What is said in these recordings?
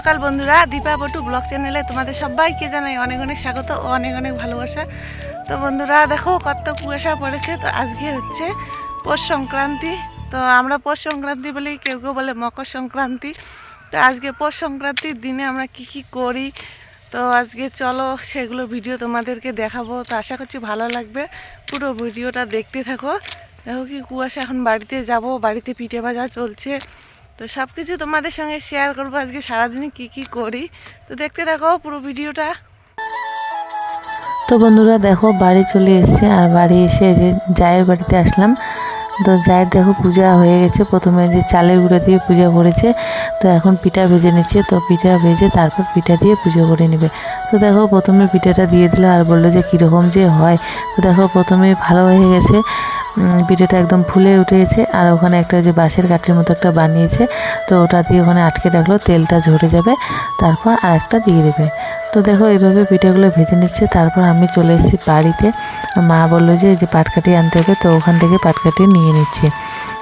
সকাল বন্ধুরা, দীপা বটু ব্লগ চ্যানেলে তোমাদের সবাইকে জানাই অনেক অনেক স্বাগত ও অনেক অনেক ভালোবাসা। তো বন্ধুরা, দেখো কত কুয়াশা পড়েছে। তো আজকে হচ্ছে পৌষ সংক্রান্তি। তো আমরা পৌষ সংক্রান্তি বলি কেউ কেউ বলে মকর সংক্রান্তি। তো আজকে পৌষ সংক্রান্তির দিনে আমরা কি কি করি? তো আজকে চলো সেগুলো ভিডিও তোমাদেরকে দেখাবো। তো আশা করছি ভালো লাগবে। পুরো ভিডিওটা দেখতে থাকো। দেখো কি কুয়াশা, এখন বাড়িতে যাব। বাড়িতে পিঠে ভাজা চলছে। তো সব কিছু তোমাদের সঙ্গে শেয়ার করব আজকে সারাদিনে কি কি করি। তো দেখতে থাকো পুরো ভিডিওটা। তো বন্ধুরা দেখো, বাড়ি চলে এসেছে আর বাড়ি এসে যে জায়ের বাড়িতে আসলাম। তো জায়ের দেখো পূজা হয়ে গেছে, প্রথমে যে চালের গুঁড়া দিয়ে পূজা করেছে। তো এখন পিঠা ভেজে নিচ্ছে, তো পিঠা ভেজে তারপর পিঠা দিয়ে পুজো করে নেবে। তো দেখো প্রথমে পিঠাটা দিয়ে দিল আর বলল যে কীরকম যে হয়। তো দেখো প্রথমে ভালো হয়ে গেছে। পিঠাটা একদম ফুলে উঠেছে আর ওখানে একটা যে বাঁশের কাঠির মতো একটা বানিয়েছে, তো ওটা দিয়ে ওখানে আটকে রাখল, তেলটা ঝরে যাবে, তারপর আর একটা দিয়ে দেবে। তো দেখো এইভাবে পিঠেগুলো ভেজে নিচ্ছে, তারপর আমি চলে এসেছি বাড়িতে। মা বলল যে যে পাটকাঠি আনতে হবে, তো ওখান থেকে পাটকাঠি নিয়ে নিচ্ছে।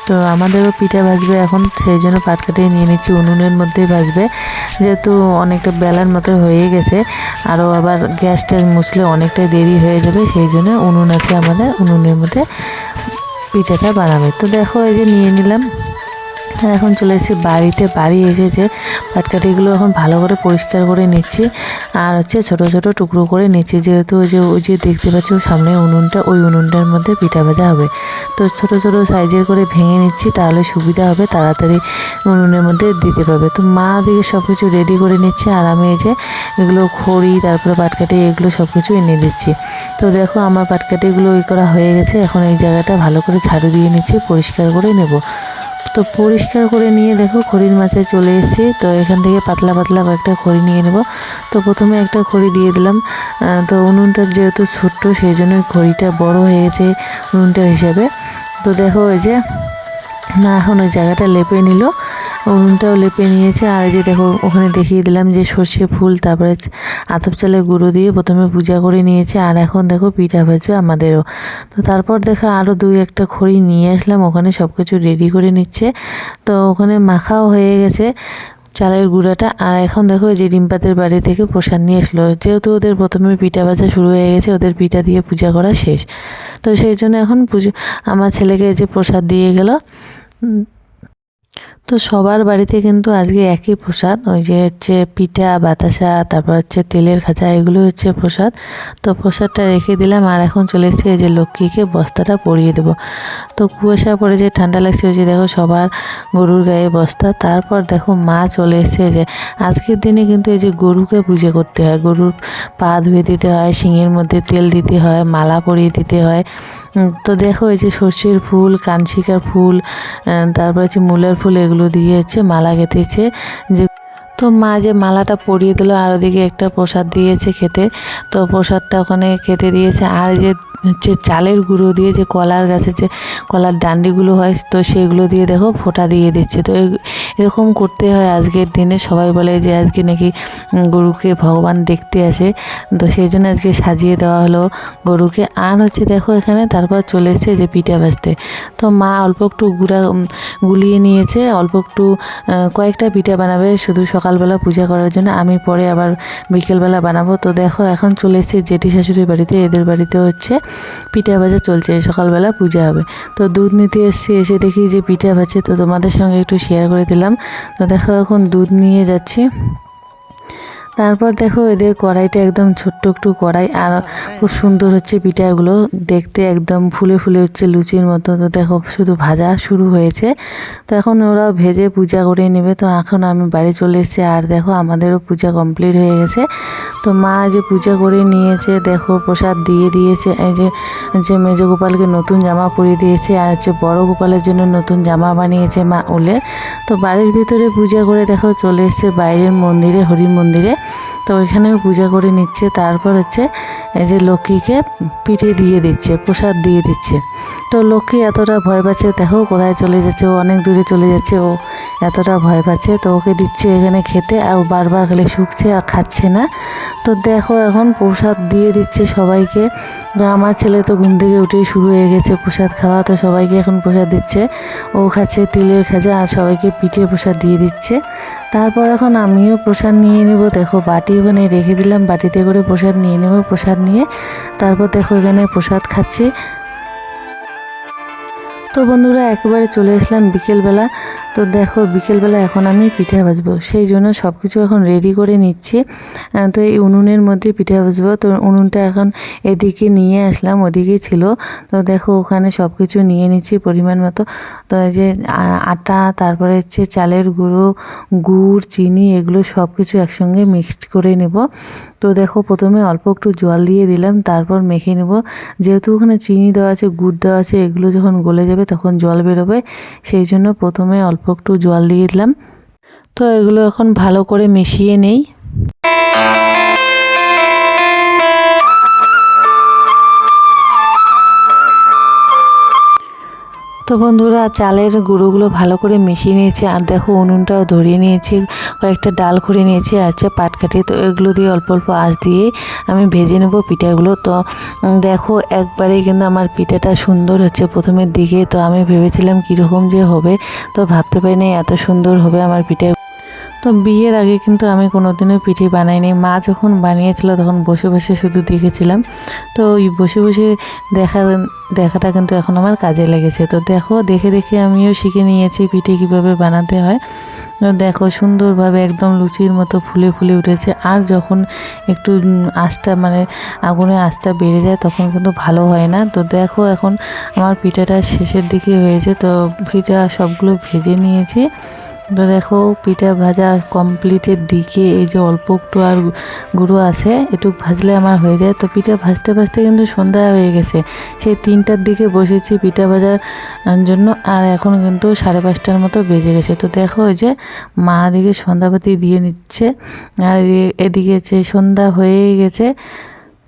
তো আমাদেরও পিঠা ভাজবে এখন, সেই জন্য পাটকাঠি নিয়ে নিচ্ছি, উনুনের মধ্যেই ভাজবে। যেহেতু অনেকটা বেলার মতো হয়ে গেছে, আরও আবার গ্যাসটা মুছলে অনেকটাই দেরি হয়ে যাবে, সেই জন্য উনুন আছে আমাদের, উনুনের মধ্যে পিঠাটা বানাবে। তো দেখো এই যে নিয়ে নিলাম। এখন চলে এসেছি বাড়িতে। বাড়ি এসেছে পাটকাঠিগুলো এখন ভালো করে পরিষ্কার করে নিচ্ছি। আর হচ্ছে ছোট ছোট টুকরো করে নিচ্ছি। যেহেতু ওই যে ওই যে দেখতে পাচ্ছি, সামনে উনুনটা, ওই উনুনটার মধ্যে পিঠা ভাজা হবে। তো ছোট ছোট সাইজের করে ভেঙে নিচ্ছি, তাহলে সুবিধা হবে। তাড়াতাড়ি উনুনের মধ্যে দিতে পারবে। তো মা দিকে সব কিছু রেডি করে নিচ্ছে। আর আমি এই যে এগুলো খড়ি, তারপরে পাটকাঠি, এগুলো সব কিছু এনে দিচ্ছি। তো দেখো, আমার পাটকাঠিগুলো ই করা হয়ে গেছে। এখন এই জায়গাটা ভালো করে ঝাড়ু দিয়ে নিচ্ছি, পরিষ্কার করে নেব। তো পরিষ্কার করে নিয়ে দেখো, খড়ির মাছে চলে এসেছি। তো এখান থেকে পাতলা পাতলা কয়েকটা খড়ি নিয়ে নেব। তো প্রথমে একটা খড়ি দিয়ে দিলাম। তো উনুনটা যেহেতু ছোট্ট, সেই জন্য খড়িটা বড় হয়ে গেছে উনুনটার হিসাবে। তো দেখো ওই যে, না, এখন ওই জায়গাটা লেপে নিল। উনুনটাও লেপে নিয়েছে। আর যে দেখো, ওখানে দেখিয়ে দিলাম যে সর্ষে ফুল, তারপরে আতপ চালের গুঁড়ো দিয়ে প্রথমে পূজা করে নিয়েছে, আর এখন দেখো পিঠা ভাজবে আমাদেরও। তো তারপর দেখো আরও দুই একটা খড়ি নিয়ে আসলাম, ওখানে সব কিছু রেডি করে নিচ্ছে। তো ওখানে মাখাও হয়ে গেছে চালের গুঁড়াটা, আর এখন দেখো যে ডিম্পাতের বাড়ি থেকে প্রসাদ নিয়ে আসলো। যেহেতু ওদের প্রথমে পিঠা ভাজা শুরু হয়ে গেছে, ওদের পিঠা দিয়ে পূজা করা শেষ। তো সেই জন্য এখন পুজো, আমার ছেলেকে যে প্রসাদ দিয়ে গেল। তো সবার বাড়িতে কিন্তু আজকে একই প্রসাদ। ওই যে হচ্ছে পিঠা, বাতাসা, তারপর হচ্ছে তেলের খাঁচা এগুলো হচ্ছে প্রসাদ। তো প্রসাদটা রেখে দিলাম আর এখন চলে এসেছে এই যে লক্ষ্মীকে বস্তাটা পরিয়ে দেবো। তো কুয়াশা পড়ে যে ঠান্ডা লাগছে, ওই যে দেখো সবার গরুর গায়ে বস্তা। তারপর দেখো মা চলে এসেছে যে, আজকের দিনে কিন্তু এই যে গরুকে পুজো করতে হয়। গরুর পা ধুয়ে দিতে হয়, শিঙের মধ্যে তেল দিতে হয়, মালা পরিয়ে দিতে হয়। তো দেখো এই যে সর্ষের ফুল, কানশিকার ফুল তারপর হচ্ছে মূলের ফুল, এগুলো দিয়ে হচ্ছে মালা গেঁথেছে। যে তো মা যে মালাটা পরিয়ে দিল, আর ওদিকে একটা প্রসাদ দিয়েছে খেতে। তো প্রসাদটা ওখানে খেতে দিয়েছে। আর যে হচ্ছে চালের গুঁড়ো দিয়ে যে কলার গাছে যে কলার ডান্ডিগুলো হয়, তো সেগুলো দিয়ে দেখো ফোঁটা দিয়ে দিচ্ছে। তো এরকম করতে হয় আজকের দিনে। সবাই বলে যে আজকে নাকি গরুকে ভগবান দেখতে আসে। তো সেই জন্য আজকে সাজিয়ে দেওয়া হলো গরুকে। আর হচ্ছে দেখো এখানে তারপর চলে এসেছে যে পিঠা ভাজতে। তো মা অল্প একটু গুঁড়া গুলিয়ে নিয়েছে। অল্প একটু কয়েকটা পিঠা বানাবে শুধু সকালবেলা পূজা করার জন্য। আমি পরে আবার বিকেলবেলা বানাবো। তো দেখো এখন চলে এসেছি জেঠি শাশুড়ির বাড়িতে। এদের বাড়িতে হচ্ছে পিঠা ভাজা চলছে, সকালবেলা পূজা হবে। তো দুধ নিতে এসছি, এসে দেখি যে পিঠা ভাজছে তো তোমাদের সঙ্গে একটু শেয়ার করে দিলাম। তো দেখো এখন দুধ নিয়ে যাচ্ছি। তারপর দেখো এদের কড়াইটা একদম ছোট্ট একটু কড়াই আর খুব সুন্দর হচ্ছে পিঠাগুলো। দেখতে একদম ফুলে ফুলে হচ্ছে লুচির মতো। তো দেখো শুধু ভাজা শুরু হয়েছে। তো এখন ওরা ভেজে পূজা করে নেবে। তো এখন আমি বাড়ি চলে এসেছি আর দেখো আমাদেরও পূজা কমপ্লিট হয়ে গেছে। তো মা যে পূজা করে নিয়েছে, দেখো প্রসাদ দিয়ে দিয়েছে। এই যে যে মেজ গোপালকে নতুন জামা পরিয়ে দিয়েছে আর হচ্ছে বড় গোপালের জন্য নতুন জামা বানিয়েছে মা উলে। তো বাড়ির ভিতরে পূজা করে দেখো চলে এসছে বাইরের মন্দিরে হরি মন্দিরে। তো ওইখানেও পূজা করে নিচ্ছে। তারপর হচ্ছে এই যে লক্ষ্মীকে পিঠে দিয়ে দিচ্ছে, প্রসাদ দিয়ে দিচ্ছে। তো লক্ষ্মী এতটা ভয় পাচ্ছে, দেখো কোথায় চলে যাচ্ছে, ও অনেক দূরে চলে যাচ্ছে, ও এতটা ভয় পাচ্ছে, তো ওকে দিচ্ছে এখানে খেতে আর বারবার খালি শুকছে আর খাচ্ছে না। তো দেখো এখন প্রসাদ দিয়ে দিচ্ছে সবাইকে। আমার ছেলে তো ঘুম থেকে উঠেই শুরু হয়ে গেছে প্রসাদ খাওয়া, তো সবাইকে এখন প্রসাদ দিচ্ছে। ও খাচ্ছে তিলের খাজা আর সবাইকে পিঠে প্রসাদ দিয়ে দিচ্ছে। তারপর এখন আমিও প্রসাদ নিয়ে নেব। দেখো বাটি ওখানে রেখে দিলাম, বাটিতে করে প্রসাদ নিয়ে নেব, প্রসাদ নিয়ে। তারপর দেখো এখানে প্রসাদ খাচ্ছি। তো বন্ধুরা একেবারে চলে আসলাম বিকেলবেলা। তো দেখো, বিকেলবেলা এখন আমি পিঠে ভাজবো। সেই জন্য সব কিছু এখন রেডি করে নিচ্ছি। তো এই উনুনের মধ্যে পিঠে ভাজবো। তো উনুনটা এখন এদিকে নিয়ে আসলাম ওদিকে ছিল। তো দেখো, ওখানে সব কিছু নিয়ে নিচ্ছি পরিমাণ মতো। তো এই যে আটা, তারপরে হচ্ছে চালের গুঁড়ো, গুড়, চিনি, এগুলো সব কিছু একসঙ্গে মিক্সড করে নেব। তো দেখো, প্রথমে অল্প একটু জল দিয়ে দিলাম, তারপর মেখে নেব। যেহেতু ওখানে চিনি দেওয়া আছে, গুড় দেওয়া আছে, এগুলো যখন গলে যাবে তখন জল বেরোবে। সেই জন্য প্রথমে অল্প একটু জল দিয়ে দিলাম। তো এগুলো এখন ভালো করে মিশিয়ে নেই। তো বন্ধুরা, চালের গুঁড়োগুলো ভালো করে মিশিয়ে নিয়েছি আর দেখো উনুনটাও ধরিয়ে নিয়েছি, কয়েকটা ডাল খুঁড়ে নিয়েছি আর হচ্ছে পাটকাঠি। তো এগুলো দিয়ে অল্প অল্প আঁচ দিয়ে আমি ভেজে নেব পিঠাগুলো। তো দেখো একবারেই কিন্তু আমার পিঠাটা সুন্দর হচ্ছে প্রথমের দিকে। তো আমি ভেবেছিলাম কীরকম যে হবে, তো ভাবতে পারিনি এত সুন্দর হবে আমার পিঠা। তো বিয়ের আগে কিন্তু আমি কোনোদিনও পিঠে বানাইনি। মা যখন বানিয়েছিল তখন বসে বসে শুধু দেখেছিলাম। তো ওই বসে বসে দেখার দেখাটা কিন্তু এখন আমার কাজে লেগেছে। তো দেখো, দেখে দেখে আমিও শিখে নিয়েছি পিঠে কীভাবে বানাতে হয়। দেখো, সুন্দরভাবে একদম লুচির মতো ফুলে ফুলে উঠেছে। আর যখন একটু আঁচটা মানে আগুনের আঁচটা বেড়ে যায় তখন কিন্তু ভালো হয় না। তো দেখো, এখন আমার পিঠাটা শেষের দিকে হয়েছে। তো পিঠা সবগুলো ভেজে নিয়েছি। তো দেখো, পিঠা ভাজা কমপ্লিটের দিকে এই যে অল্প একটু আর গুঁড়ো আছে, একটু ভাজলে আমার হয়ে যায়। তো পিঠা ভাজতে ভাজতে কিন্তু সন্ধ্যা হয়ে গেছে। সেই তিনটার দিকে বসেছি পিঠা ভাজার জন্য, আর এখন কিন্তু সাড়ে পাঁচটার মতো বেজে গেছে। তো দেখো, ওই যে মা দিকে সন্ধ্যাবাতি দিয়ে নিচ্ছে, আর এদিকে যে সন্ধ্যা হয়ে গেছে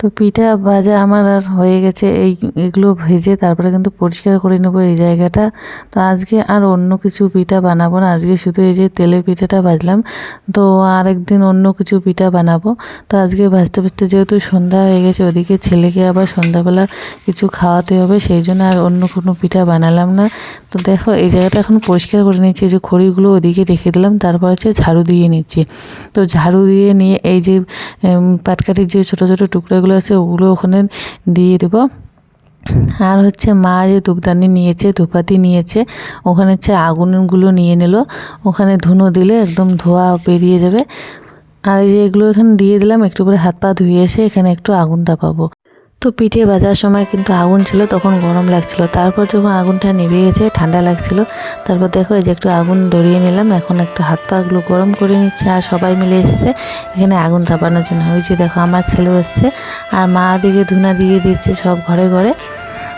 তো পিঠা ভাজা আমার আর হয়ে গেছে। এই, এগুলো ভেজে তারপরে কিন্তু পরিষ্কার করে নেব এই জায়গাটা। তো আজকে আর অন্য কিছু পিঠা বানাবো না। আজকে শুধু এই যে তেলের পিঠাটা ভাজলাম। তো আরেকদিন অন্য কিছু পিঠা বানাবো। তো আজকে ভাজতে ভাজতে যেহেতু সন্ধ্যা হয়ে গেছে, ওদিকে ছেলেকে আবার সন্ধ্যাবেলা কিছু খাওয়াতে হবে, সেই জন্য আর অন্য কোনো পিঠা বানালাম না। তো দেখো, এই জায়গাটা এখন পরিষ্কার করে নিচ্ছি যে খড়িগুলো ওদিকে রেখে দিলাম, তারপর হচ্ছে ঝাড়ু দিয়ে নিচ্ছি। তো ঝাড়ু দিয়ে নিয়ে এই যে পাটকাঠির যে ছোটো ছোটো টুকরোগুলো আছে, ওগুলো ওখানে দিয়ে দেবো। আর হচ্ছে মা যে ধূপদানি নিয়েছে, ধূপাতি নিয়েছে, ওখানে হচ্ছে আগুনগুলো নিয়ে নিল। ওখানে ধুনো দিলে একদম ধোয়া বেরিয়ে যাবে। আর এই যে এগুলো এখানে দিয়ে দিলাম, একটু করে হাত পা ধুয়ে এসে এখানে একটু আগুন তাপাবো। তো পিঠে ভাজার সময় কিন্তু আগুন ছিল, তখন গরম লাগছিল। তারপর যখন আগুনটা নিভে গেছে, ঠান্ডা লাগছিল। তারপর দেখো এই যে একটু আগুন ধরিয়ে নিলাম, এখন একটু হাত পাগুলো গরম করে নিচ্ছে আর সবাই মিলে এসছে এখানে আগুন তাপানোর জন্য। যে দেখো আমার ছেলে এসছে আর মা দিকে ধুনা দিয়ে দিচ্ছে সব ঘরে ঘরে।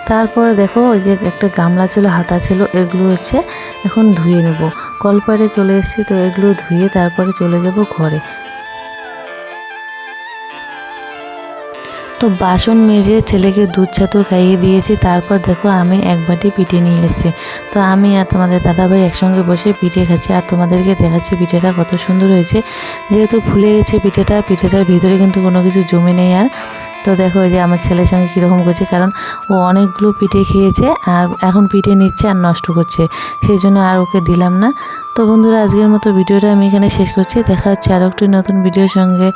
তারপরে দেখো ওই যে একটা গামলা ছিল, হাতা ছিল, এগুলো হচ্ছে এখন ধুয়ে নেব। কলপারে চলে এসেছি, তো এগুলো ধুয়ে তারপরে চলে যাব ঘরে। তো বাসন মেজে ছেলেকে দুধ ছাতু খাইয়ে দিয়েছি, তারপর দেখো আমি এক বাটি পিঠে নিয়ে এসেছি। তো আমি আর তোমাদের দাদাভাই একসঙ্গে বসে পিঠে খাচ্ছি, আর তোমাদেরকে দেখাচ্ছি পিঠেটা কত সুন্দর হয়েছে। যেহেতু ফুলে গেছে পিঠেটা, পিঠেটার ভিতরে কিন্তু কোনো কিছু জমে নেই আর। তো দেখো যে আমার ছেলের সঙ্গে কীরকম করছে, কারণ ও অনেকগুলো পিঠে খেয়েছে আর এখন পিঠে নিচ্ছে আর নষ্ট করছে, সেই জন্য আর ওকে দিলাম না। তো বন্ধুরা, আজকের মতো ভিডিওটা আমি এখানে শেষ করছি। দেখা হচ্ছে আরও একটি নতুন ভিডিওর সঙ্গে।